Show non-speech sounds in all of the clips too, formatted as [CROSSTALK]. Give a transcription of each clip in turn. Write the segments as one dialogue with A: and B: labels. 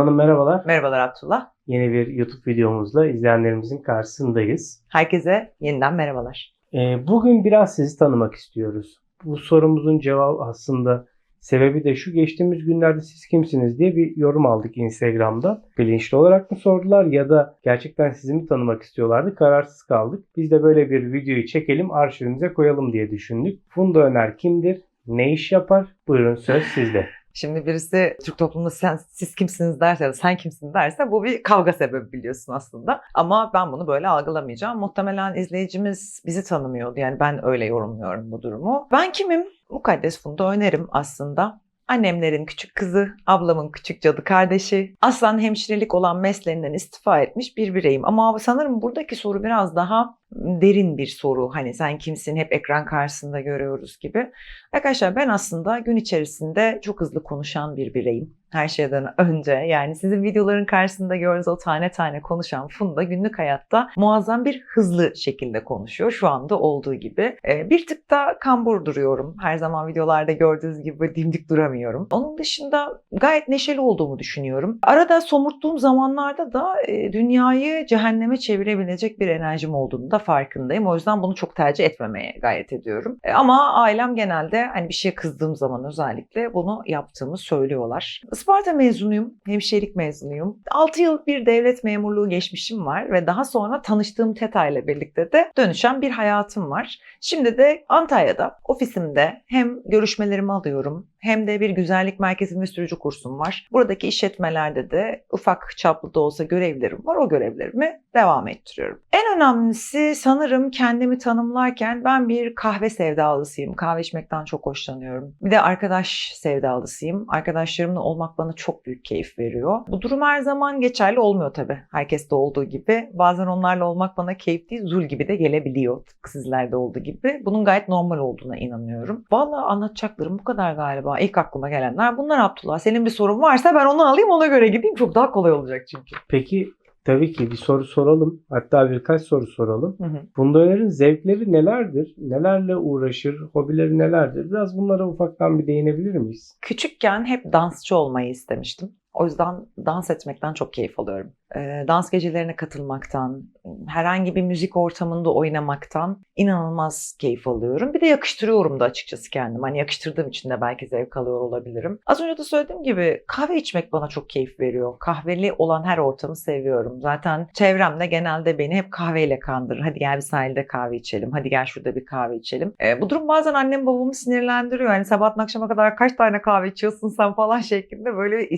A: Hanım merhabalar.
B: Merhabalar Abdullah.
A: Yeni bir YouTube videomuzla izleyenlerimizin karşısındayız.
B: Herkese yeniden merhabalar.
A: Ee, bugün biraz sizi tanımak istiyoruz. Bu sorumuzun cevabı aslında sebebi de şu geçtiğimiz günlerde siz kimsiniz diye bir yorum aldık Instagram'da. Bilinçli olarak mı sordular ya da gerçekten sizi mi tanımak istiyorlardı kararsız kaldık. Biz de böyle bir videoyu çekelim arşivimize koyalım diye düşündük. Funda Öner kimdir? Ne iş yapar? Buyurun söz sizde.
B: Şimdi birisi Türk toplumunda sen, siz kimsiniz derse ya da sen kimsin derse bu bir kavga sebebi biliyorsun aslında. Ama ben bunu böyle algılamayacağım. Muhtemelen izleyicimiz bizi tanımıyordu. Yani ben öyle yorumluyorum bu durumu. Ben kimim? Mukaddes Funda Öner'im aslında. Annemlerin küçük kızı, ablamın küçük cadı kardeşi, aslan hemşirelik olan mesleğinden istifa etmiş bir bireyim. Ama sanırım buradaki soru biraz daha derin bir soru. Hani sen kimsin hep ekran karşısında görüyoruz gibi. Arkadaşlar ben aslında gün içerisinde çok hızlı konuşan bir bireyim. Her şeyden [LAUGHS] önce yani sizin videoların karşısında gördüğünüz o tane tane konuşan Funda günlük hayatta muazzam bir hızlı şekilde konuşuyor. Şu anda olduğu gibi. Ee, bir tık da kambur duruyorum. Her zaman videolarda gördüğünüz gibi dimdik duramıyorum. Onun dışında gayet neşeli olduğumu düşünüyorum. Arada somurttuğum zamanlarda da e, dünyayı cehenneme çevirebilecek bir enerjim olduğunu da farkındayım. O yüzden bunu çok tercih etmemeye gayret ediyorum. E, ama ailem genelde hani bir şeye kızdığım zaman özellikle bunu yaptığımı söylüyorlar. Isparta mezunuyum, hemşirelik mezunuyum. 6 yıl bir devlet memurluğu geçmişim var ve daha sonra tanıştığım TETA ile birlikte de dönüşen bir hayatım var. Şimdi de Antalya'da ofisimde hem görüşmelerimi alıyorum hem de bir güzellik merkezi ve sürücü kursum var. Buradaki işletmelerde de ufak çaplı da olsa görevlerim var. O görevlerimi devam ettiriyorum. En önemlisi sanırım kendimi tanımlarken ben bir kahve sevdalısıyım. Kahve içmekten çok hoşlanıyorum. Bir de arkadaş sevdalısıyım. Arkadaşlarımla olmak bana çok büyük keyif veriyor. Bu durum her zaman geçerli olmuyor tabii. Herkeste olduğu gibi. Bazen onlarla olmak bana keyif değil, zul gibi de gelebiliyor. Tıpkı sizlerde olduğu gibi. Bunun gayet normal olduğuna inanıyorum. Vallahi anlatacaklarım bu kadar galiba. İlk aklıma gelenler bunlar Abdullah. Senin bir sorun varsa ben onu alayım ona göre gideyim. Çok daha kolay olacak çünkü.
A: Peki tabii ki bir soru soralım. Hatta birkaç soru soralım.
B: Hı hı.
A: Funda Öner'in zevkleri nelerdir? Nelerle uğraşır? Hobileri nelerdir? Biraz bunlara ufaktan bir değinebilir miyiz?
B: Küçükken hep dansçı olmayı istemiştim. O yüzden dans etmekten çok keyif alıyorum. Ee, dans gecelerine katılmaktan, herhangi bir müzik ortamında oynamaktan inanılmaz keyif alıyorum. Bir de yakıştırıyorum da açıkçası kendim. Hani yakıştırdığım için de belki zevk alıyor olabilirim. Az önce de söylediğim gibi kahve içmek bana çok keyif veriyor. Kahveli olan her ortamı seviyorum. Zaten çevremde genelde beni hep kahveyle kandırır. Hadi gel bir sahilde kahve içelim. Hadi gel şurada bir kahve içelim. Ee, bu durum bazen annem babamı sinirlendiriyor. Hani sabahtan akşama kadar kaç tane kahve içiyorsun sen falan şeklinde böyle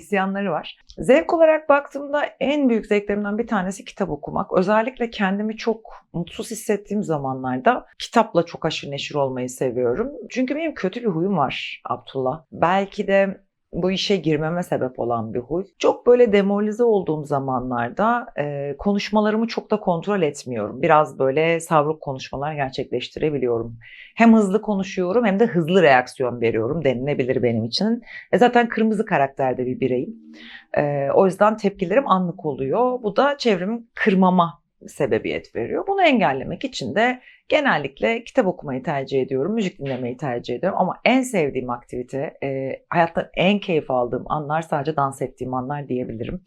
B: isyanları var. Zevk olarak baktığımda en büyük zevklerimden bir tanesi kitap okumak. Özellikle kendimi çok mutsuz hissettiğim zamanlarda kitapla çok aşırı neşir olmayı seviyorum. Çünkü benim kötü bir huyum var Abdullah. Belki de bu işe girmeme sebep olan bir huy. Çok böyle demoralize olduğum zamanlarda e, konuşmalarımı çok da kontrol etmiyorum. Biraz böyle savruk konuşmalar gerçekleştirebiliyorum. Hem hızlı konuşuyorum hem de hızlı reaksiyon veriyorum denilebilir benim için. E, zaten kırmızı karakterde bir bireyim. E, o yüzden tepkilerim anlık oluyor. Bu da çevremi kırmama sebebiyet veriyor. Bunu engellemek için de genellikle kitap okumayı tercih ediyorum, müzik dinlemeyi tercih ediyorum. Ama en sevdiğim aktivite, e, hayatta en keyif aldığım anlar sadece dans ettiğim anlar diyebilirim.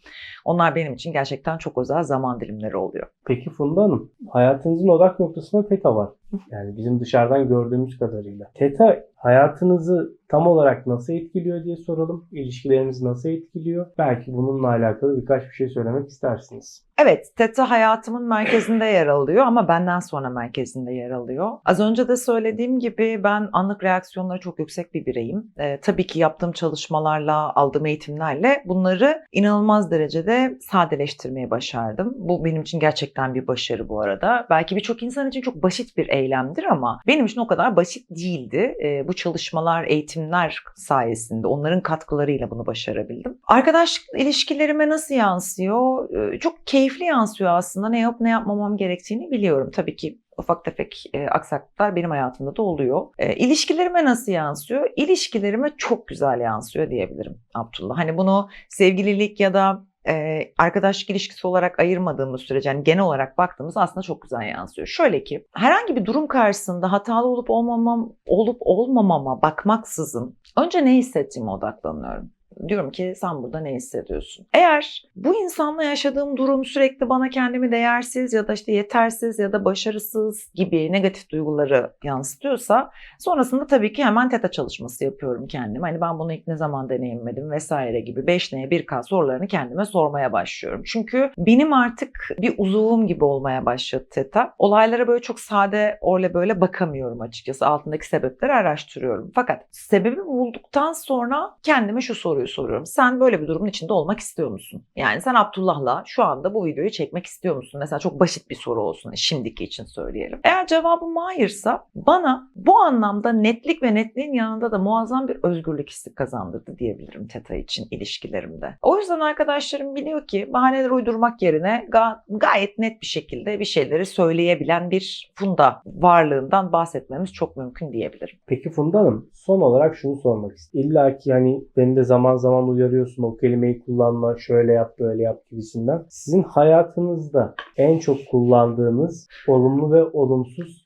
B: Onlar benim için gerçekten çok özel zaman dilimleri oluyor.
A: Peki Funda Hanım, hayatınızın odak noktasında TETA var. Yani bizim dışarıdan gördüğümüz kadarıyla. TETA hayatınızı tam olarak nasıl etkiliyor diye soralım. İlişkilerinizi nasıl etkiliyor? Belki bununla alakalı birkaç bir şey söylemek istersiniz.
B: Evet, TETA hayatımın merkezinde yer alıyor ama benden sonra merkezinde yer alıyor. Az önce de söylediğim gibi ben anlık reaksiyonları çok yüksek bir bireyim. Ee, tabii ki yaptığım çalışmalarla, aldığım eğitimlerle bunları inanılmaz derecede sadeleştirmeye başardım. Bu benim için gerçekten bir başarı bu arada. Belki birçok insan için çok basit bir eylemdir ama benim için o kadar basit değildi. Ee, bu çalışmalar, eğitimler sayesinde, onların katkılarıyla bunu başarabildim. Arkadaş ilişkilerime nasıl yansıyor? Ee, çok keyifli yansıyor aslında. Ne yapıp ne yapmamam gerektiğini biliyorum. Tabii ki ufak tefek e, aksaklıklar benim hayatımda da oluyor. E, ilişkilerime nasıl yansıyor? İlişkilerime çok güzel yansıyor diyebilirim Abdullah. Hani bunu sevgililik ya da e, arkadaşlık ilişkisi olarak ayırmadığımız sürece yani genel olarak baktığımız aslında çok güzel yansıyor. Şöyle ki herhangi bir durum karşısında hatalı olup olmamam olup olmamama bakmaksızın önce ne hissettiğime odaklanıyorum. Diyorum ki sen burada ne hissediyorsun? Eğer bu insanla yaşadığım durum sürekli bana kendimi değersiz ya da işte yetersiz ya da başarısız gibi negatif duyguları yansıtıyorsa sonrasında tabii ki hemen teta çalışması yapıyorum kendime. Hani ben bunu ilk ne zaman deneyimledim vesaire gibi 5 neye 1K sorularını kendime sormaya başlıyorum. Çünkü benim artık bir uzuvum gibi olmaya başladı teta. Olaylara böyle çok sade öyle böyle bakamıyorum açıkçası. Altındaki sebepleri araştırıyorum. Fakat sebebi bulduktan sonra kendime şu soruyu soruyorum. Sen böyle bir durumun içinde olmak istiyor musun? Yani sen Abdullah'la şu anda bu videoyu çekmek istiyor musun? Mesela çok basit bir soru olsun. Şimdiki için söyleyelim. Eğer cevabım hayırsa bana bu anlamda netlik ve netliğin yanında da muazzam bir özgürlük hissi kazandırdı diyebilirim Teta için ilişkilerimde. O yüzden arkadaşlarım biliyor ki bahaneler uydurmak yerine ga- gayet net bir şekilde bir şeyleri söyleyebilen bir funda varlığından bahsetmemiz çok mümkün diyebilirim.
A: Peki Funda Hanım son olarak şunu sormak istiyorum. İlla ki yani beni de zaman zaman uyarıyorsun o kelimeyi kullanma şöyle yap böyle yap gibisinden. Sizin hayatınızda en çok kullandığınız olumlu ve olumsuz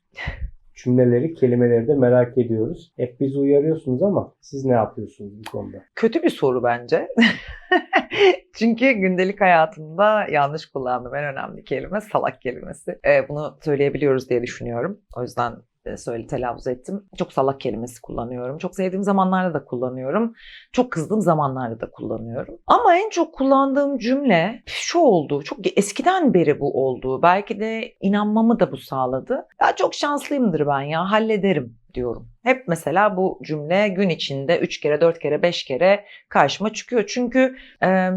A: cümleleri, kelimeleri de merak ediyoruz. Hep bizi uyarıyorsunuz ama siz ne yapıyorsunuz bu konuda?
B: Kötü bir soru bence. [LAUGHS] Çünkü gündelik hayatımda yanlış kullandığım en önemli kelime salak kelimesi. Ee, bunu söyleyebiliyoruz diye düşünüyorum. O yüzden söyle telaffuz ettim. Çok salak kelimesi kullanıyorum. Çok sevdiğim zamanlarda da kullanıyorum. Çok kızdığım zamanlarda da kullanıyorum. Ama en çok kullandığım cümle şu oldu. Çok eskiden beri bu oldu. Belki de inanmamı da bu sağladı. Ya çok şanslıyımdır ben ya hallederim diyorum. Hep mesela bu cümle gün içinde 3 kere, 4 kere, 5 kere karşıma çıkıyor. Çünkü e,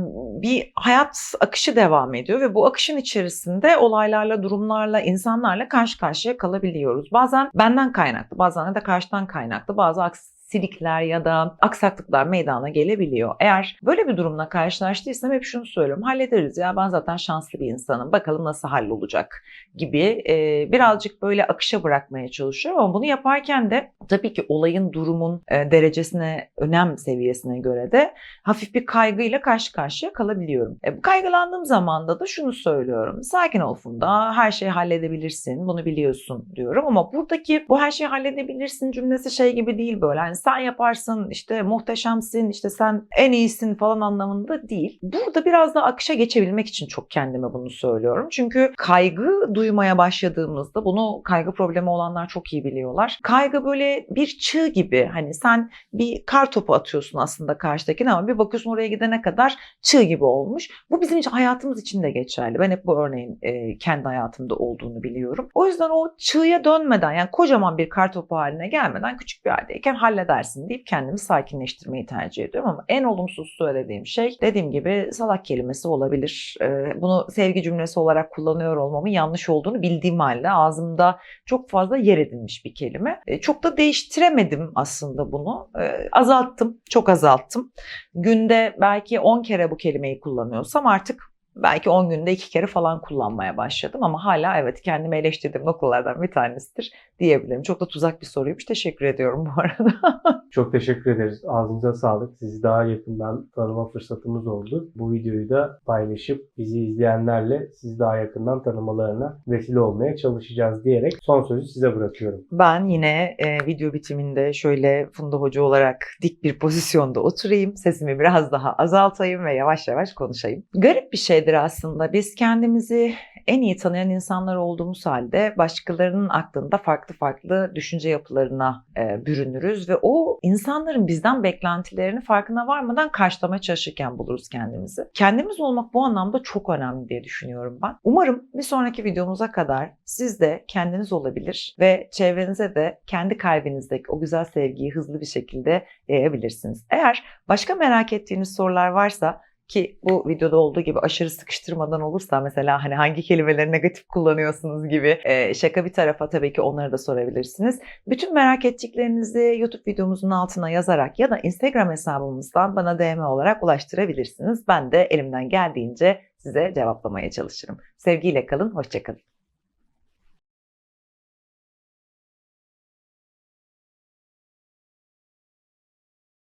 B: bir hayat akışı devam ediyor ve bu akışın içerisinde olaylarla, durumlarla, insanlarla karşı karşıya kalabiliyoruz. Bazen benden kaynaklı, bazen de karşıdan kaynaklı, bazı aksilikler ya da aksaklıklar meydana gelebiliyor. Eğer böyle bir durumla karşılaştıysam hep şunu söylüyorum. Hallederiz ya ben zaten şanslı bir insanım. Bakalım nasıl hallolacak gibi e, birazcık böyle akışa bırakmaya çalışıyorum ama bunu yaparken de tabii ki olayın, durumun e, derecesine, önem seviyesine göre de hafif bir kaygıyla karşı karşıya kalabiliyorum. E, kaygılandığım zamanda da şunu söylüyorum. Sakin ol Funda, her şeyi halledebilirsin, bunu biliyorsun diyorum ama buradaki bu her şeyi halledebilirsin cümlesi şey gibi değil böyle. Hani sen yaparsın, işte muhteşemsin, işte sen en iyisin falan anlamında değil. Burada biraz da akışa geçebilmek için çok kendime bunu söylüyorum. Çünkü kaygı duymaya başladığımızda bunu kaygı problemi olanlar çok iyi biliyorlar. Kaygı böyle bir çığ gibi hani sen bir kar topu atıyorsun aslında karşıdakine ama bir bakıyorsun oraya gidene kadar çığ gibi olmuş. Bu bizim için hayatımız için de geçerli. Ben hep bu örneğin e, kendi hayatımda olduğunu biliyorum. O yüzden o çığya dönmeden yani kocaman bir kar topu haline gelmeden küçük bir haldeyken halledersin deyip kendimi sakinleştirmeyi tercih ediyorum ama en olumsuz söylediğim şey dediğim gibi salak kelimesi olabilir. E, bunu sevgi cümlesi olarak kullanıyor olmamın yanlış olduğunu bildiğim halde ağzımda çok fazla yer edinmiş bir kelime. E, çok da değiştiremedim aslında bunu. E, azalttım, çok azalttım. Günde belki 10 kere bu kelimeyi kullanıyorsam artık belki 10 günde 2 kere falan kullanmaya başladım ama hala evet kendimi eleştirdiğim noktalardan bir tanesidir diyebilirim. Çok da tuzak bir soruymuş. Teşekkür ediyorum bu [LAUGHS] arada.
A: Çok teşekkür ederiz. Ağzınıza sağlık. Sizi daha yakından tanıma fırsatımız oldu. Bu videoyu da paylaşıp bizi izleyenlerle sizi daha yakından tanımalarına vesile olmaya çalışacağız diyerek son sözü size bırakıyorum.
B: Ben yine e, video bitiminde şöyle Funda Hoca olarak dik bir pozisyonda oturayım. Sesimi biraz daha azaltayım ve yavaş yavaş konuşayım. Garip bir şeydir aslında. Biz kendimizi en iyi tanıyan insanlar olduğumuz halde başkalarının aklında farklı farklı düşünce yapılarına e, bürünürüz ve o insanların bizden beklentilerini farkına varmadan karşılamaya çalışırken buluruz kendimizi. Kendimiz olmak bu anlamda çok önemli diye düşünüyorum ben. Umarım bir sonraki videomuza kadar siz de kendiniz olabilir ve çevrenize de kendi kalbinizdeki o güzel sevgiyi hızlı bir şekilde yayabilirsiniz. Eğer başka merak ettiğiniz sorular varsa ki bu videoda olduğu gibi aşırı sıkıştırmadan olursa mesela hani hangi kelimeleri negatif kullanıyorsunuz gibi e, şaka bir tarafa tabii ki onları da sorabilirsiniz. Bütün merak ettiklerinizi YouTube videomuzun altına yazarak ya da Instagram hesabımızdan bana DM olarak ulaştırabilirsiniz. Ben de elimden geldiğince size cevaplamaya çalışırım. Sevgiyle kalın, hoşçakalın.